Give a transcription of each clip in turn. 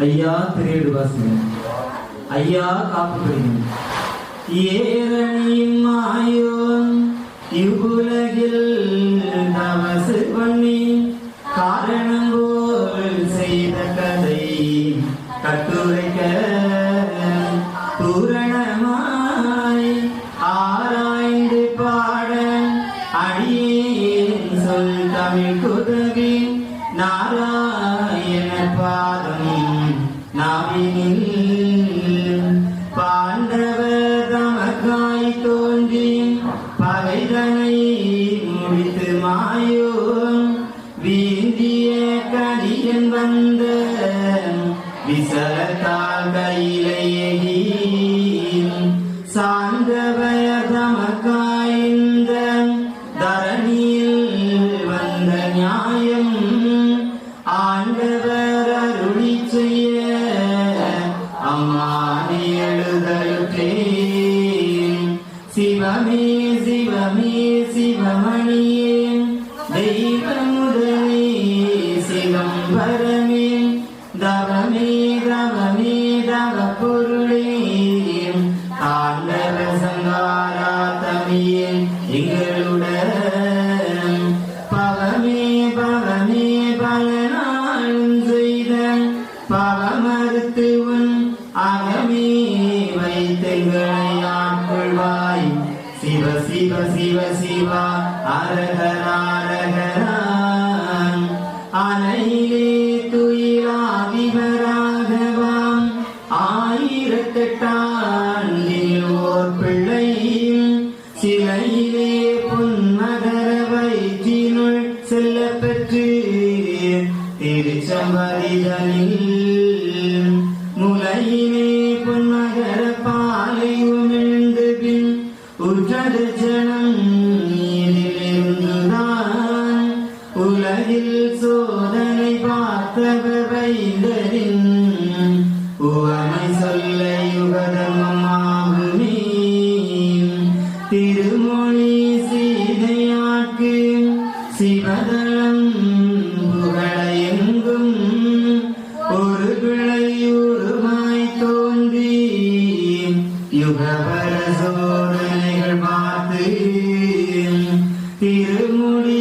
ஐயா திரேடு வாசகன் ஐயா காப்பு பெறுகிறேன் ஏரணியின் மாயோன் இவ்வுலகில் நமசு பண்ணி காரணம் போல் செய்த கதை கட்டுரை பகைதனை முடித்து மாயோன் வீந்திய கடியன் வந்த मुरली திருச்சமரிதலில் முலையிலே திருமுடி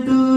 to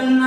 জন্য